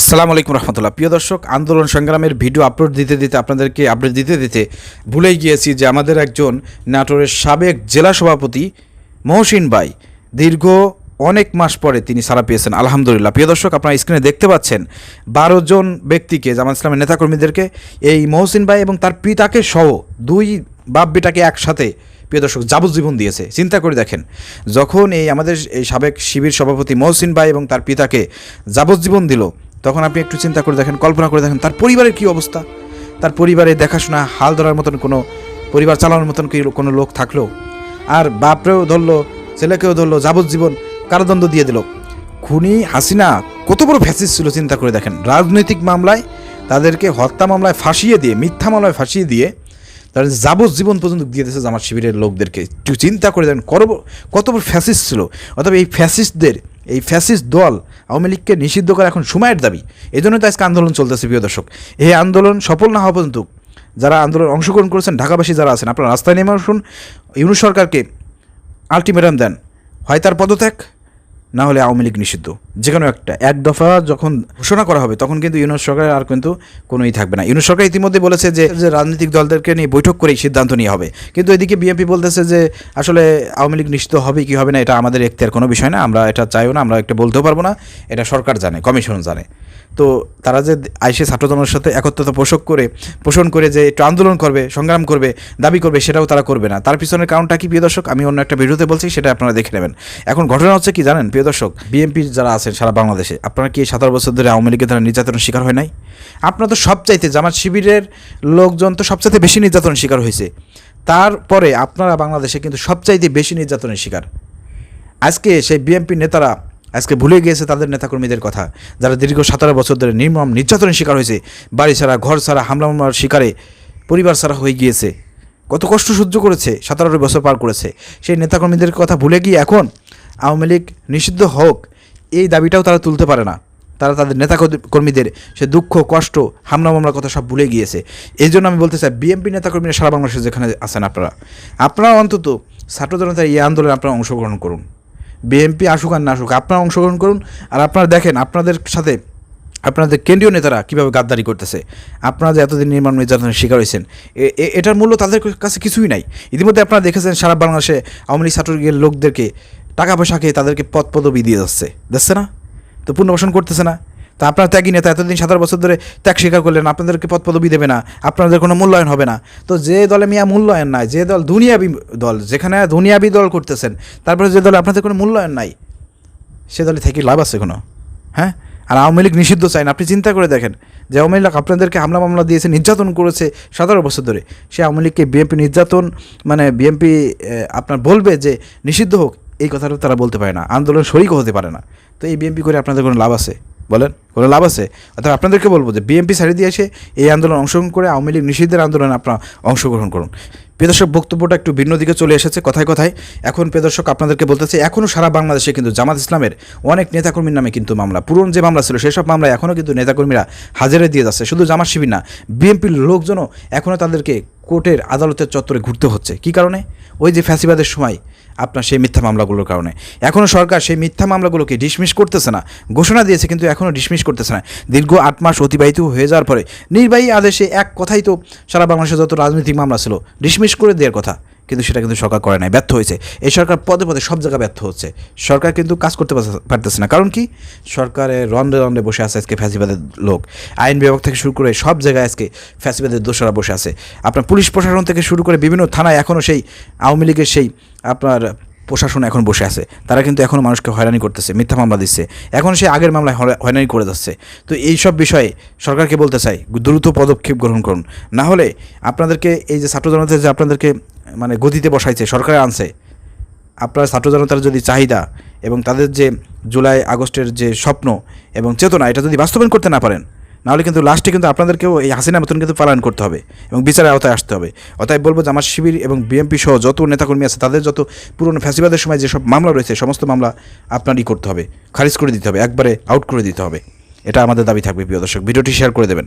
আসসালামু আলাইকুম রহমতুল্লাহ। প্রিয় দর্শক, আন্দোলন সংগ্রামের ভিডিও আপলোড দিতে দিতে আপনাদেরকে আপডেট দিতে দিতে ভুলেই গিয়েছি যে আমাদের একজন নাটোরের সাবেক জেলা সভাপতি মহসিন ভাই দীর্ঘ অনেক মাস পরে তিনি সারা পেয়েছেন, আলহামদুলিল্লাহ। প্রিয় দর্শক, আপনারা স্ক্রিনে দেখতে পাচ্ছেন বারো জন ব্যক্তিকে, জামাত ইসলামের নেতাকর্মীদেরকে, এই মহসিন ভাই এবং তার পিতাকে সহ দুই বাপ বেটাকে একসাথে, প্রিয় দর্শক, যাবজ্জীবন দিয়েছে। চিন্তা করে দেখেন, যখন এই আমাদের এই সাবেক শিবির সভাপতি মহসিন ভাই এবং তার পিতাকে যাবজ্জীবন দিল তখন আপনি একটু চিন্তা করে দেখেন, কল্পনা করে দেখেন, তার পরিবারের কি অবস্থা? তার পরিবারে দেখাশোনা, হাল ধরার মতন কোনো, পরিবার চালানোর মতন কি কোনো লোক থাকল? আর বাপরেও ধরলো, ছেলেকেও ধরলো, যাবজ্জীবন কারাদণ্ড দিয়ে দিল। খুনি হাসিনা কত বড় ফ্যাসিস ছিল, চিন্তা করে দেখেন। রাজনৈতিক মামলায় তাদেরকে হত্যা মামলায় ফাঁসিয়ে দিয়ে, মিথ্যা মামলায় ফাঁসিয়ে দিয়ে তারা যাবজ্জীবন পর্যন্ত দিয়ে দিয়েছে জামাত শিবিরের লোকদেরকে। চিন্তা করে দেখেন, কত বড়- ফ্যাসিস্ট ছিল। অথবা এই ফ্যাসিস্টদের এই ফ্যাসিস্ট দল আওয়ামী লীগকে নিষিদ্ধ করা এখন সময়ের দাবি। এই জন্য তো আজকে আন্দোলন চলতেছে, প্রিয় দর্শক। এই আন্দোলন সফল না হওয়া পর্যন্ত যারা আন্দোলন অংশগ্রহণ করেছেন, ঢাকাবাসী যারা আছেন, আপনারা রাস্তায় নেমে আসুন। ইউনু সরকারকে আলটিমেটাম দেন। হয় তার পদত্যাগ না হলে আওয়ামী লীগ নিষিদ্ধ। যে কোনো একটা। এক দফা যখন ঘোষণা করা হবে, তখন কিন্তু ইউনিয়ন সরকার আর কিন্তু কোনোই থাকবে না। ইউনিয়ন সরকার ইতিমধ্যে বলেছে যে যে রাজনৈতিক দলদেরকে নিয়ে বৈঠক করেই সিদ্ধান্ত নিয়ে হবে। কিন্তু এদিকে বিএনপি বলতেছে যে, আসলে আওয়ামী লীগ নিষিদ্ধ হবে কি হবে না, এটা আমাদের এখতিয়ার কোনো বিষয় না। আমরা এটা চাইও না, আমরা একটা বলতেও পারব না। এটা সরকার জানে, কমিশন জানে। তো তারা যে আইসে ছাত্রজনের সাথে একত্রতা পোষক করে, পোষণ করে যে একটু আন্দোলন করবে, সংগ্রাম করবে, দাবি করবে, সেটাও তারা করবে না। তার পিছনের কারণটা কি প্রিয় দর্শক? আমি অন্য একটা ভিডিওতে বলছি, সেটা আপনারা দেখে নেবেন। এখন ঘটনা হচ্ছে কি জানেন প্রিয় দর্শক? বিএনপির যারা আছেন সারা বাংলাদেশে, আপনারা কি সতেরো বছর ধরে আওয়ামী লীগের দ্বারা নির্যাতনের শিকার হয় নাই? আপনারা তো সবচাইতে জামাত শিবিরের লোকজন তো সবচাইতে বেশি নির্যাতনের শিকার হয়েছে। তারপরে আপনারা বাংলাদেশে কিন্তু সবচাইতে বেশি নির্যাতনের শিকার। আজকে সেই বিএনপি নেতারা আজকে ভুলে গিয়েছে তাদের নেতাকর্মীদের কথা, যারা দীর্ঘ সতেরো বছর ধরে নির্মম নির্যাতনের শিকার হয়েছে, বাড়ি ছাড়া, ঘর ছাড়া, হামলা মামলার শিকারে, পরিবার ছাড়া হয়ে গিয়েছে। কত কষ্ট সহ্য করেছে, সতেরো বছর পার করেছে। সেই নেতাকর্মীদের কথা ভুলে গিয়ে এখন আওয়ামী লীগ নিষিদ্ধ হোক, এই দাবিটাও তারা তুলতে পারে না। তারা তাদের নেতা কর্মীদের সে দুঃখ, কষ্ট, হামলা মামলার কথা সব ভুলে গিয়েছে। এই জন্য আমি বলতে চাই, বিএনপি নেতাকর্মীরা সারা বাংলাদেশে যেখানে আছেন আপনারা আপনারা অন্তত ছাত্র জনতার এই আন্দোলনে আপনারা অংশগ্রহণ করুন। বিএনপি আসুক আর না আসুক, আপনারা অংশগ্রহণ করুন আর আপনারা দেখেন আপনাদের সাথে আপনাদের কেন্দ্রীয় নেতারা কীভাবে গাদ্দারি করতেছে। আপনারা যে এতদিন নির্মাণ নির্যাতনের শিকার হয়েছেন এটার মূল্য তাদের কাছে কিছুই নাই। ইতিমধ্যে আপনারা দেখেছেন সারা বাংলাদেশে আওয়ামী লীগ ছাত্রলীগের লোকদেরকে টাকা পয়সা খেয়ে তাদেরকে পদ পদবি দিয়ে যাচ্ছে। দেখছে না? তো পুনর্বাসন করতেছে না? তো আপনার ত্যাগী নেতা এতদিন সাতার বছর ধরে ত্যাগ স্বীকার করলেন, আপনাদেরকে পদ পদবি দেবে না, আপনাদের কোনো মূল্যায়ন হবে না। তো যে দলে মিয়া মূল্যায়ন নাই, যে দল দুনিয়াবি দল, যেখানে দুনিয়াবি দল করতেছেন, তারপরে যে দলে আপনাদের কোনো মূল্যায়ন নাই, সে দলে থেকে লাভ আছে কোনো? হ্যাঁ? আর আওয়ামী লীগ নিষিদ্ধ চাই না আপনি চিন্তা করে দেখেন যে আওয়ামী লীগ আপনাদেরকে হামলা মামলা দিয়েছে, নির্যাতন করেছে সতেরো বছর ধরে। সে আওয়ামী লীগকে বিএনপি নির্যাতন মানে বিএনপি আপনার বলবে যে নিষিদ্ধ হোক, এই কথাটা তারা বলতে পারে না, আন্দোলন শরিকও হতে পারে না। তো এই বিএনপি করে আপনাদের কোনো লাভ আছে? বলেন, কোনো লাভ আছে? অর্থাৎ আপনাদেরকে বলব যে বিএনপি সারি দিয়ে এসে এই আন্দোলন অংশগ্রহণ করে আওয়ামী লীগ নিষিদ্ধের আন্দোলনে আপনারা অংশগ্রহণ করুন। প্রিয়দর্শক বক্তব্যটা একটু ভিন্ন দিকে চলে এসেছে, কথায় কথায়। এখন প্রিয়দর্শক আপনাদেরকে বলতেছে এখনও সারা বাংলাদেশে কিন্তু জামাত ইসলামের অনেক নেতাকর্মীর নামে কিন্তু মামলা, পুরন যে মামলা ছিল সেসব মামলায় এখনও কিন্তু নেতাকর্মীরা হাজারে দিয়ে যাচ্ছে। শুধু জামাত শিবির না, বিএনপির লোকজনও এখনও তাদেরকে কোর্টের আদালতের চত্বরে ঘুরতে হচ্ছে। কি কারণে? ওই যে ফ্যাসিবাদের সময় আপনার সেই মিথ্যা মামলাগুলোর কারণে। এখনও সরকার সেই মিথ্যা মামলাগুলোকে ডিসমিস করতেছে না। ঘোষণা দিয়েছে কিন্তু এখনও ডিসমিস করতেছে না। দীর্ঘ আট মাস অতিবাহিত হয়ে যাওয়ার পরে নির্বাহী আদেশে এক কথাই তো সারা বাংলাদেশে যত রাজনৈতিক মামলা ছিল, ডিসমিস করে দেওয়ার কথা। কিন্তু সেটা কিন্তু সরকার করে নাই, ব্যর্থ হয়েছে। এই সরকার পদে পদে সব জায়গায় ব্যর্থ হচ্ছে। সরকার কিন্তু কাজ করতে পারতেছে না। কারণ কি? সরকারের রন্ডে রন্ডে বসে আছে আজকে ফ্যাসিবাদের লোক। আইন বিভাগ থেকে শুরু করে সব জায়গায় আজকে ফ্যাসিবাদের দোষরা বসে আছে। আপনার পুলিশ প্রশাসন থেকে শুরু করে বিভিন্ন থানায় এখনও সেই আওয়ামী লীগের সেই আপনার প্রশাসন এখন বসে আছে। তারা কিন্তু এখনও মানুষকে হয়রানি করতেছে, মিথ্যা মামলা দিচ্ছে। এখন সে আগের মামলায় হয়রানি করে যাচ্ছে। তো এই সব বিষয়ে সরকারকে বলতে চাই, দ্রুত পদক্ষেপ গ্রহণ করুন। না হলে আপনাদেরকে এই যে ছাত্র জনতা যে আপনাদেরকে মানে গতিতে বসাইছে, সরকারে আনছে। আপনার ছাত্র জনতার যদি চাহিদা এবং তাদের যে জুলাই আগস্টের যে স্বপ্ন এবং চেতনা, এটা যদি বাস্তবায়ন করতে না পারেন, নাহলে কিন্তু লাস্টে কিন্তু আপনাদেরকেও এই হাসিনা মতন কিন্তু পালন করতে হবে এবং বিচারের আওতায় আসতে হবে। অতএব বলব যে আমার শিবির এবং বিএনপি সহ যত নেতাকর্মী আছে, তাদের যত পুরনো ফ্যাসিবাদের সময় যেসব মামলা রয়েছে, সমস্ত মামলা আপনারই করতে হবে। খারিজ করে দিতে হবে, একবারে আউট করে দিতে হবে। এটা আমাদের দাবি থাকবে, প্রিয় দর্শক। ভিডিওটি শেয়ার করে দেবেন।